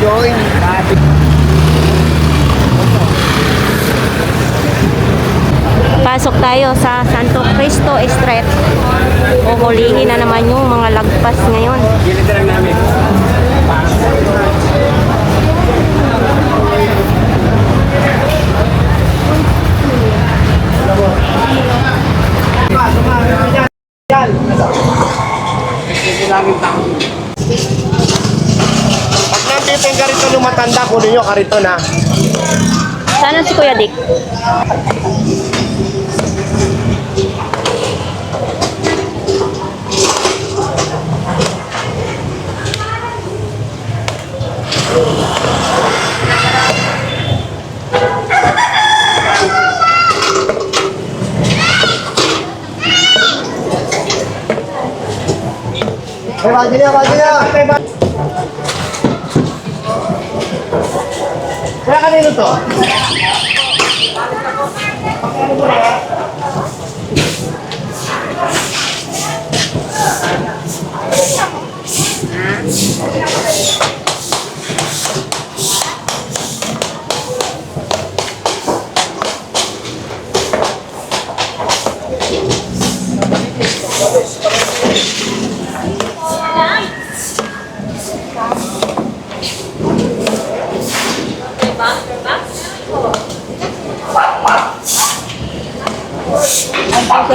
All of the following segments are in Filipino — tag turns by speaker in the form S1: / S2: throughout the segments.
S1: join.
S2: Pasok tayo sa Santo Cristo Street. Uhulihin na naman yung mga lagpas ngayon.
S1: Gilid na lang namin. Pag nandito yung karito ng matanda, kunin nyo karito na.
S2: Sana si Kuya Dick?
S1: Kaya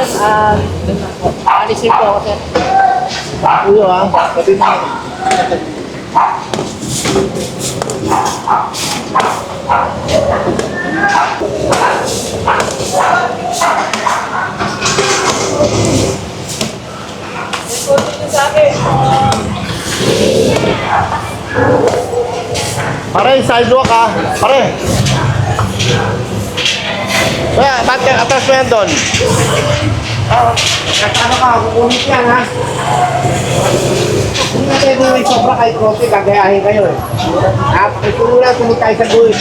S1: kanino to? Alisin po ako, sir. Uyo, ha? Sabi mo. Pare, sidewalk ha. Pare. Kaya, ba't ka atas mo yan doon? Oh, ano ka, kukunin yan ha. Hindi na tayo may sobra kahit konti, gagayahin kayo eh. Ha, pakitulong lang, tumig tayo sa guhit.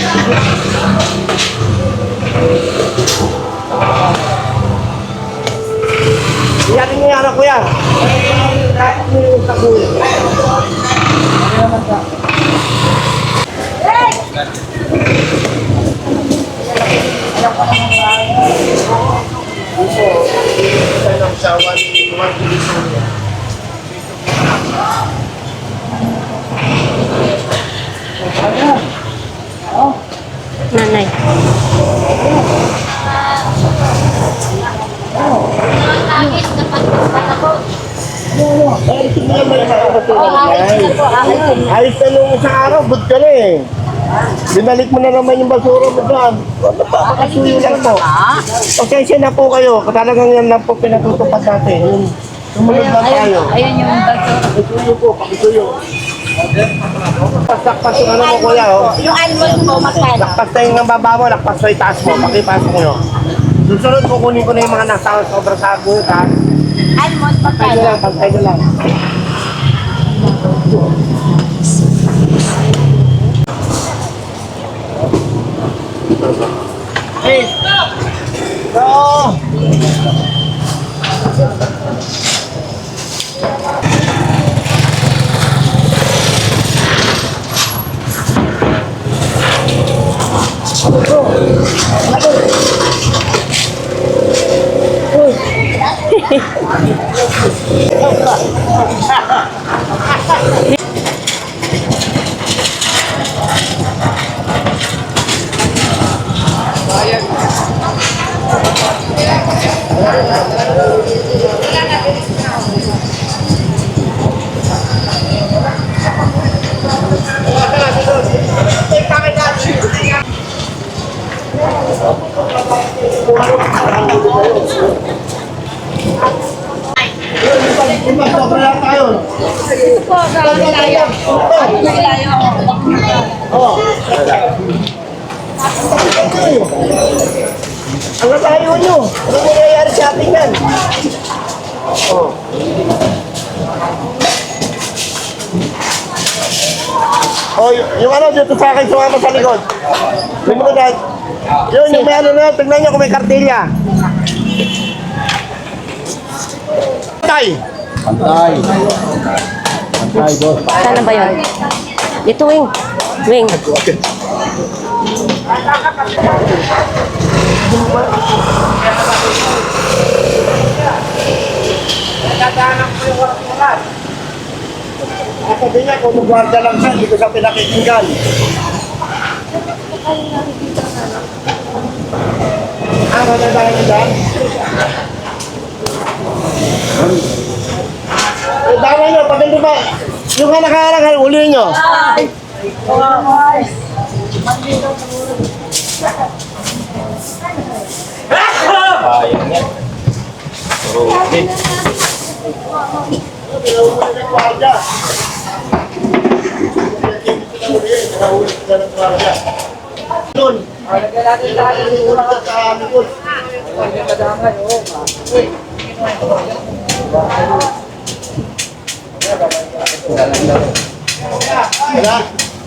S1: Iyan niyo yan ako yan. Tapos mo yung sa guhit. sa one, one division.
S2: Nanay.
S1: Ay, tingnan mo mga kapatid. Ayos na nung isang araw, bud ka na eh. Binalik mo na naman yung basura mo dyan. Makasuyo lang po. Pasensya na po kayo. Talagang yan lang po pinatutupad natin. Yung sumunod lang tayo.
S3: Ayun yung basura.
S1: Pakisuyo po, pakisuyo. Pasakpas yung ano mo kuya. Oh.
S3: Yung almond po, magkano?
S1: Lakpas tayo ng baba mo, lakpas tayo taas mo. Pakipasok nyo. Susunod, kukunin ko na yung mga nasa sobra sa ha.
S3: Almond, magkano?
S1: lang, pantay nyo lang. Hey! No! Sobra Oh. Ang layo nyo. Ano nangyayari sa atin yan? Oh. Oh, yung ano dito sa akin sumama sa likod. Dad. Yun, yung may ano na, tignan nyo kung may kartilya. Tay!
S4: Pantay. Pantay, boss.
S2: Sana ba yun? Ito, Wing. Wing.
S1: Sabi niya, kung magwarda lang siya, hindi ko siya pinakikinggan. Ah, matatahan niya dyan? Eh, dama niyo, pag hindi ba, yung nga nakaharang, uli niyo. Sayang yan. Okay. Doon.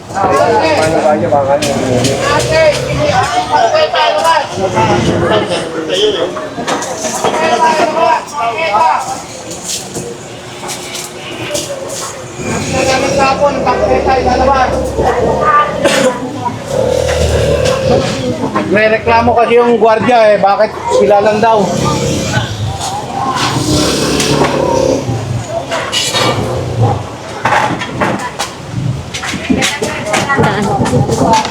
S1: Sa likod. Wala. May reklamo kasi yung gwardiya eh, bakit sila lang daw? Gracias.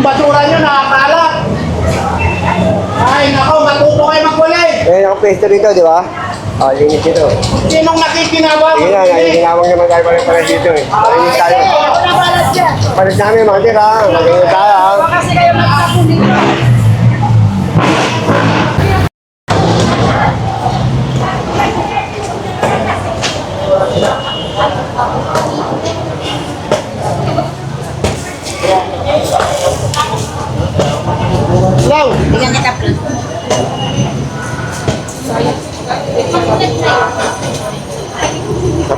S1: Yung basura nyo, nakakalat! Ay, nako, matuto kayo magkulay!
S4: Ngayon ako pwesto rito, di ba? Oh, linis dito.
S1: Sinong nakikinawa
S4: Sige na, ginawang naman tayo pala pala dito eh. Linis tayo. Palit namin mga tira, mag-ingat tayo ha.
S3: Kasi kayo magtapon dito.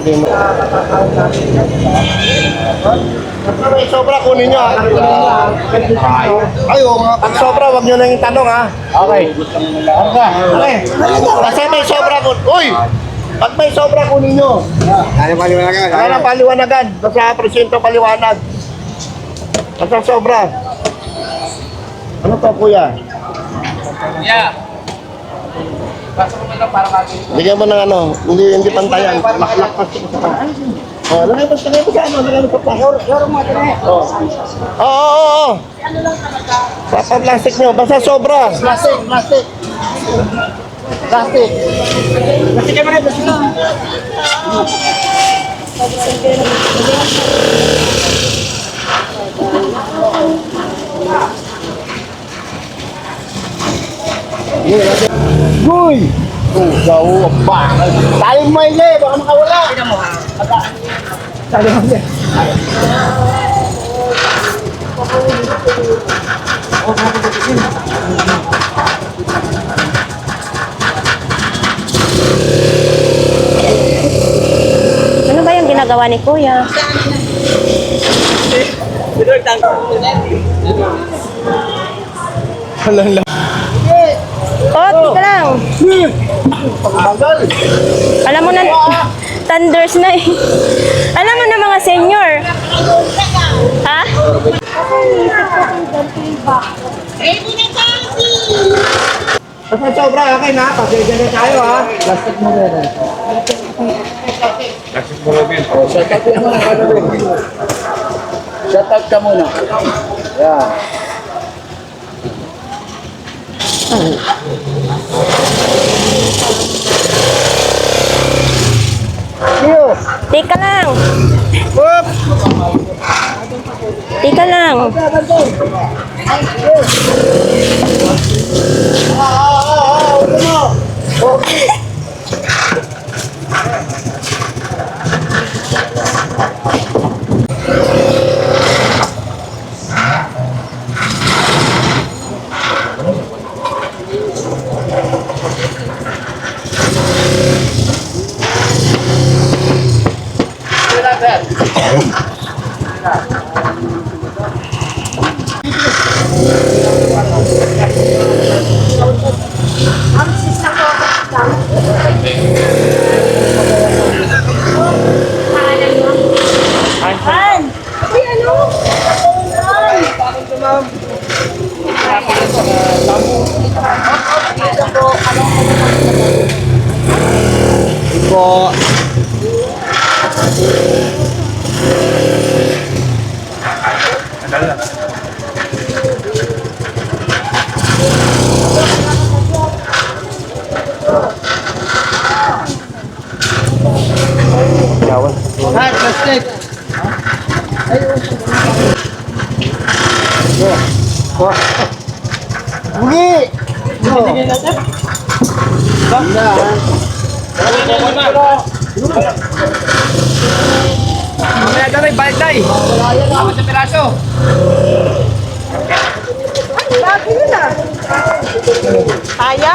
S1: Sabi mo. May sobra, kunin nyo. ah. Ay, oo nga. Pag sobra, wag nyo nang itanong ha. Okay. Okay. Kasi may sobra, kun... Uy! Pag may sobra, kunin nyo.
S4: Ano pa liwanag ka?
S1: Kaya paliwanagan. Basta presinto paliwanag. Basta sobra. Ano to, kuya? Bigyan mo ng ano, hindi hindi pantayan. Laklak pa siya. Oh, lagay mo lagay mo sa ano, lagay mo sa plastic. Oh. Oo, oo, oo. Papa plastic nyo, basta sobra. Plastic, plastic. Plastic. Plastic ka rin, plastic. Guy! Ugaw, ang bakal. Tayo mo ile, baka makawala. Tignan mo ha. Tayo mo ile.
S2: Ano ba yung ginagawa ni Kuya?
S1: Halala.
S2: Oh, tika lang.
S1: Pagbagal.
S2: Alam mo na, thunders na eh. Alam mo na mga senior. Ha?
S1: Basta sobra, okay na. Pasensya na tayo ha. Plastic mo rin. Plastic
S5: Oh, shout out ka muna? Shout out ka muna. Yan.
S2: Tika lang. Tika lang.
S5: Po. Hat, plastic.
S1: Hindi!
S5: Kaya dami, balik tayo. Apat na piraso.
S3: Kaya?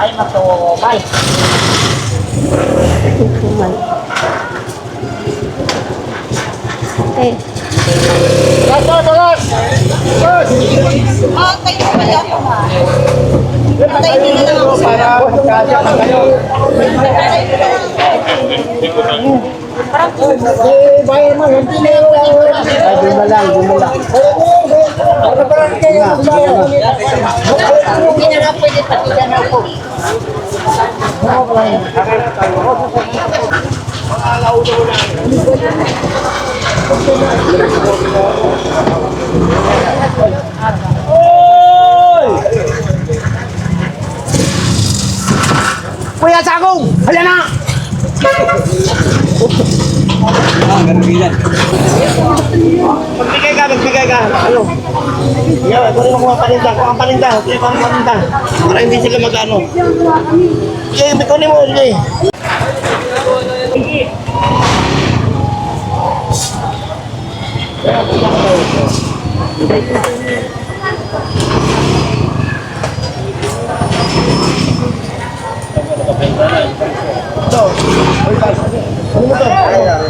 S2: Ay, matubay. Eh,
S3: Ah, tayo pa yan. Tayo din na lang ako sa
S5: Para magkasya kayo.
S1: Bayan mo, hindi na yung
S5: Ay, na lang, na lang.
S1: Ano pa rin kayo?
S3: Hindi na lang pwede pati dyan ako.
S1: Kuya Sagong! Hala na! Magbigay ka, magbigay ka. Ano? Yeah, kunin mo ang paninda. Kung ang paninda, kunin mo ang paninda. Para hindi sila mag-ano. Sige, kunin mo, sige. Ano mo to?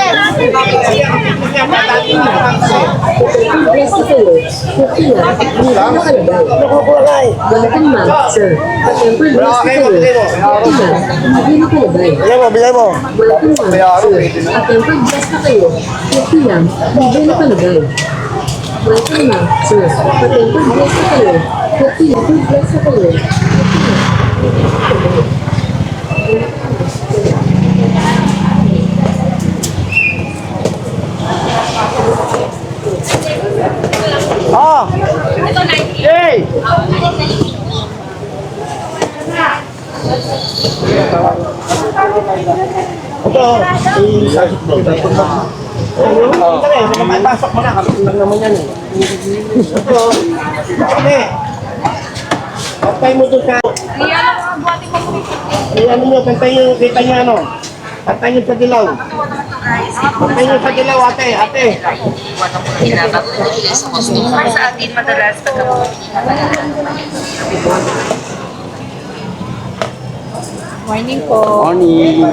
S6: sir.
S1: Wala ka kayo, mo.
S6: Hindi na
S1: mo, bigay mo.
S6: Welcome ma'am, sir. At temple bless na kayo. 50 lang, hindi na kalabay. Welcome ma'am, sir. At temple bless na kayo. 50 lang, bless na kayo. 50 Oh.
S1: Ito 90. Yay! Ito, isasok mo. Isasok mo. Oo. Pasok mo na. Kapit lang naman yan eh. Ito. Ito Pantay mo doon sa... Iyan ang buhati mo. Iyan mo. Pantay yung kita niya ano. Pantay niyo sa dilaw. Nyo sa dilaw, ate, ate.
S3: Sa atin madalas Morning po.
S5: Morning.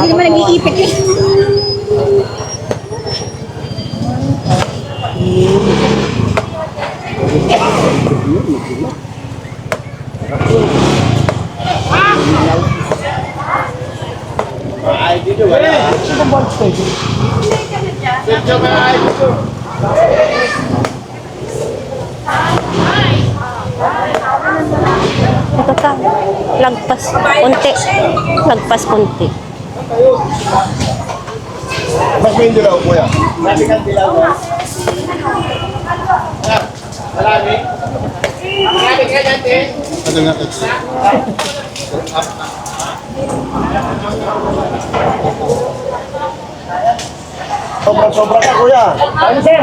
S3: Hindi naman nag-iipit eh.
S2: Ito ka. Lagpas. Kunti. Lagpas kunti.
S1: Mas may dilaw, kuya. Marami kang dilaw. Marami. Marami ka natin. Ano nga ito? Sobra-sobra ka, kuya. Ano, sir?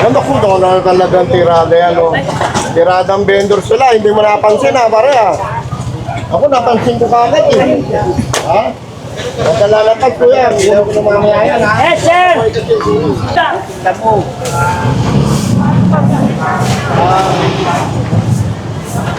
S1: Ano doon na talagang tirada yan, oh. Tiradang vendor sila, hindi mo napansin, ha, pare, ha. Ako napansin ko kagad, eh. Ha? Nagkalalakad, kuya. Hindi ako namamaya yan, ha? Eh, sir!
S3: Marami sinasabi.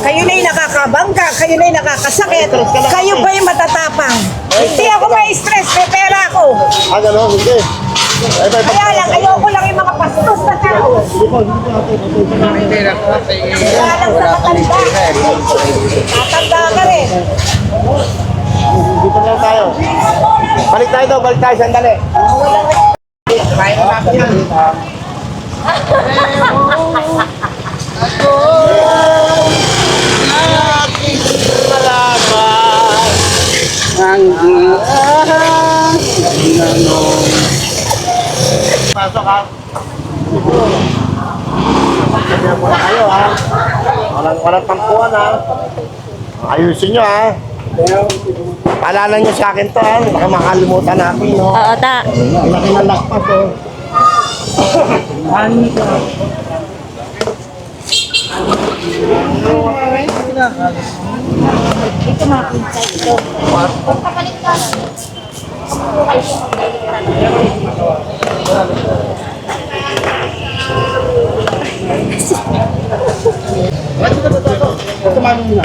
S3: Kayo na yung nakakabangga, kayo na yung nakakasakit. Kayo ba yung matatapang? Hindi ako may stress, may pera ako.
S1: Ah, gano'n? Hindi. Ay, ay,
S3: Kaya lang, ayoko lang yung mga pastos na tao. Kaya lang sa matanda. Tatanda ka rin.
S1: Dito na tayo. Balik tayo daw, balik tayo, sandali.
S5: Ang
S1: Pasok ha. Sabihan muna kayo ha. Walang, walang tampuan ha. Ayusin nyo ha. Paalala nyo sa akin to ha. Baka makalimutan natin no.
S2: Oo, ta.
S1: Laki ng lakpas oh. Ito mami muna.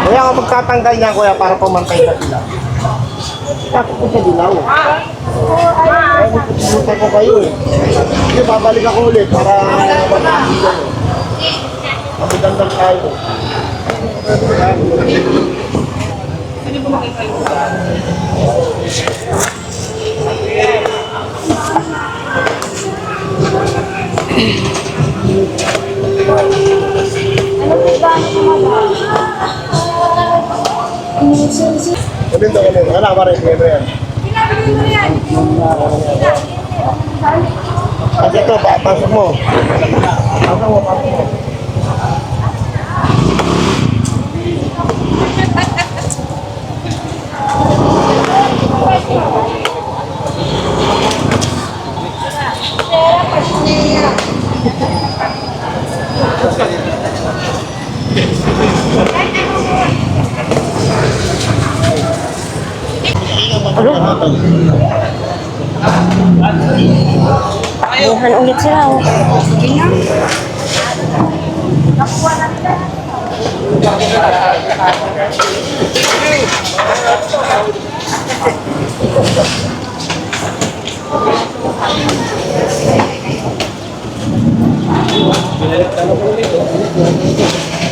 S1: Kaya ako magtatanggal niya kuya para pumantay sa dilaw. Bakit ko sa dilaw? Ay, pupunta ko kayo eh. Sige, babalik ako ulit para eh. Magandang tayo. Kunin daw kunin. Wala pa rin. Kaya yan. Kasi ito, papasok mo. Pasok mo, pasok mo.
S2: Takbuhan ulit sila. Oh.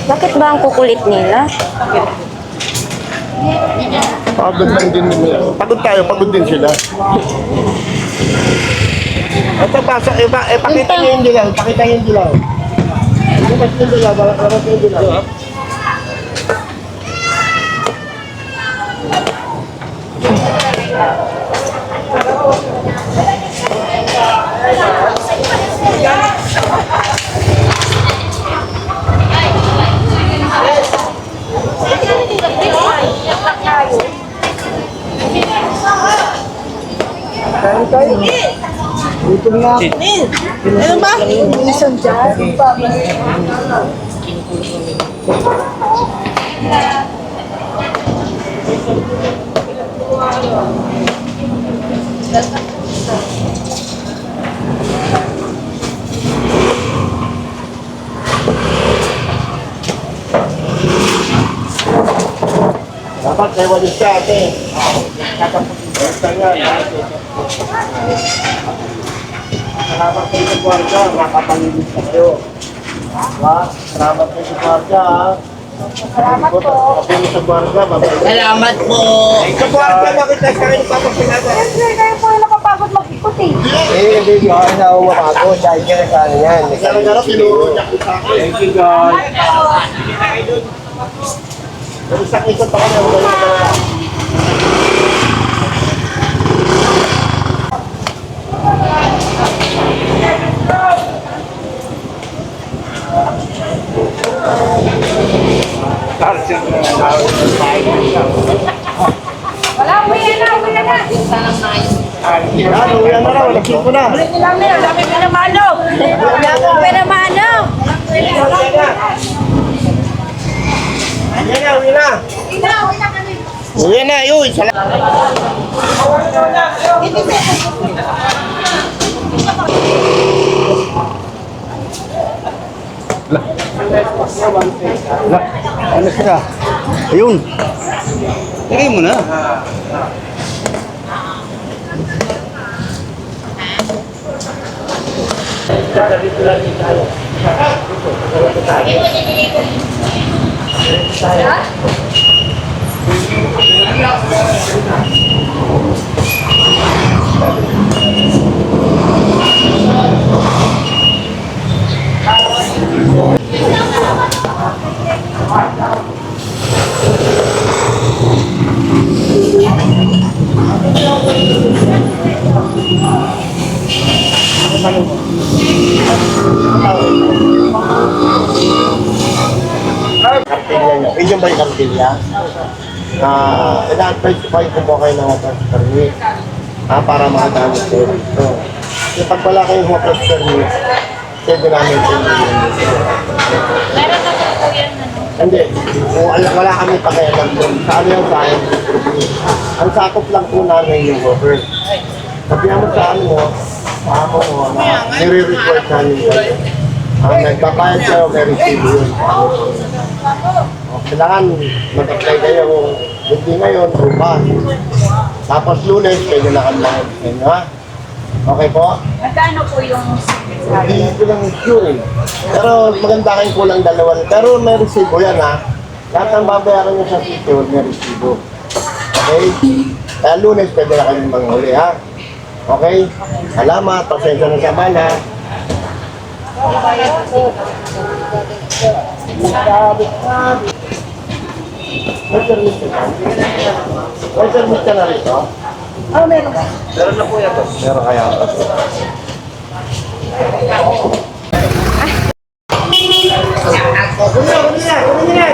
S2: Bakit ba ang kukulit nila?
S1: Pagod lang din. Pagod tayo, pagod din sila. Ito, eh, pa, eh, pakita niyo yung dilaw, pakita niyo yung dilaw. Labas yung dilaw, labas yung dilaw. Dapat may walis siya, ate. Nga, Salamat kayo sa kwarta, makapalilis na kayo. Ha? Salamat kayo sa kwarta, ha? Salamat po. Kapili sa kwarta, mabait.
S5: Salamat po.
S1: Sa kwarta, bakit nasa kayo papasalamat?
S3: Siyempre, kayo po yung nakapagod mag-ikot eh.
S4: Eh, hindi ko ako na umabago. Dahil ka na sa ano yan.
S1: Gara-gara, tinuro niya ko sa akin.
S5: Thank you, God.
S1: Pero isang ikot ako na, wala na.
S3: Wala, uwi na, uwi na.
S1: Yan, uwi na raw, alas 5 na.
S3: Dami, dami pinamano. Dami pinamano.
S1: Yan na, uwi na.
S3: Ina, uwi na kami.
S1: Uwi na, yun. Salamat.
S4: Ano siya? Ayun. Lagay mo na.
S1: Kartilya kartilya? Na, ina-advise ko kayo kumuha kayo ng water permit. Ah, para makagamit kayo dito. Kasi pag wala kayong water permit, pwede namin sa inyo yun dito. Hindi. Kung wala, wala kami pakialam doon. Sa ano yung akin? Ang sakop lang po namin yung cover. Sabihan mo sa ano mo, ako mo, na nire-report namin kayo. Ah, nagbabayad kayo, may receive yun. Kailangan mag-apply kayo kung hindi ngayon, bukas. Tapos lunes, pwede na kang mahal sa inyo, ha? Okay po?
S3: Magkano po yung
S1: Hindi ko lang sure eh. Pero maganda kayong kulang dalawa. Pero may resibo yan ha. Lahat ng babayaran nyo sa city hall may resibo. Okay? Kaya lunes pwede na kayong manghuli ha. Okay? Salamat. Pasensya na sa man ha. May permit ka na? Permit ka na rito?
S3: Meron ba?
S1: Meron kaya. Oh, kunin na, kunin na, kunin na.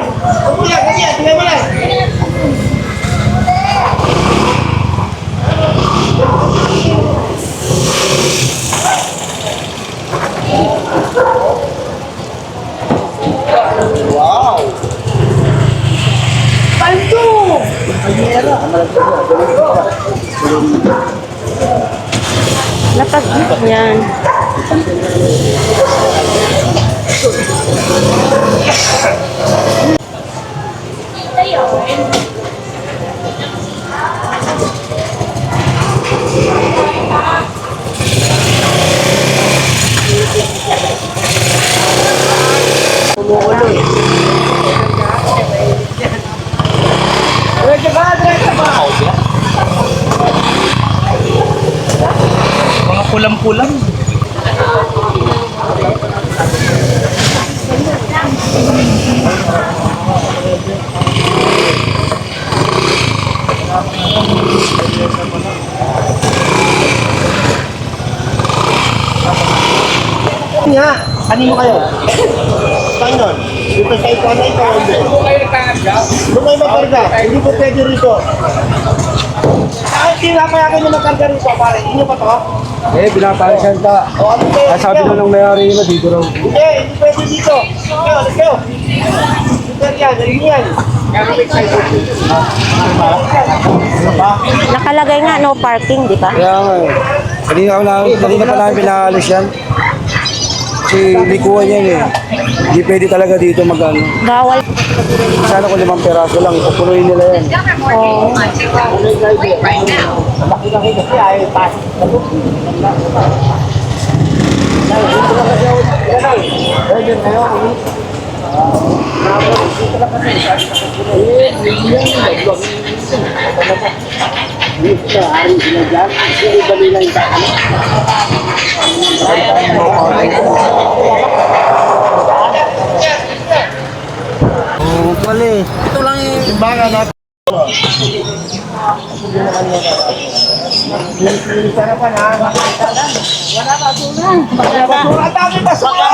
S1: Kunin na, kunin na, tingnan mo na.
S2: Lapag yan.
S5: Pulang-pulang.
S1: Nga, kanino kayo? Saan? Dito sa ikaw na ikaw, hindi. Doon kayo magkarga. Hindi po pwede rito. Ay, hindi nga kaya kayo magkarga rito, pare. Inyo ba to?
S5: Eh, pinapalisan ka.
S1: O, ano kayo?
S5: Ah, sabi na ng mayari na dito raw.
S1: Hindi, hindi pwede dito. Alis kayo. Dito yan, dali yan.
S2: Nakalagay nga no parking, di ba?
S5: Kaya nga eh. Kanina, ako na, kanina pa namin pinaalis yan. Kasi likuan yan eh. Hindi pwede talaga dito mag-ano.
S2: Bawal.
S5: Sana kung limang peraso lang, pupunuin nila yan.
S2: Oh.
S1: Laki-laki kasi ay pas. Sarapan ha. Wala basura. Wala basura. Ang dami basura.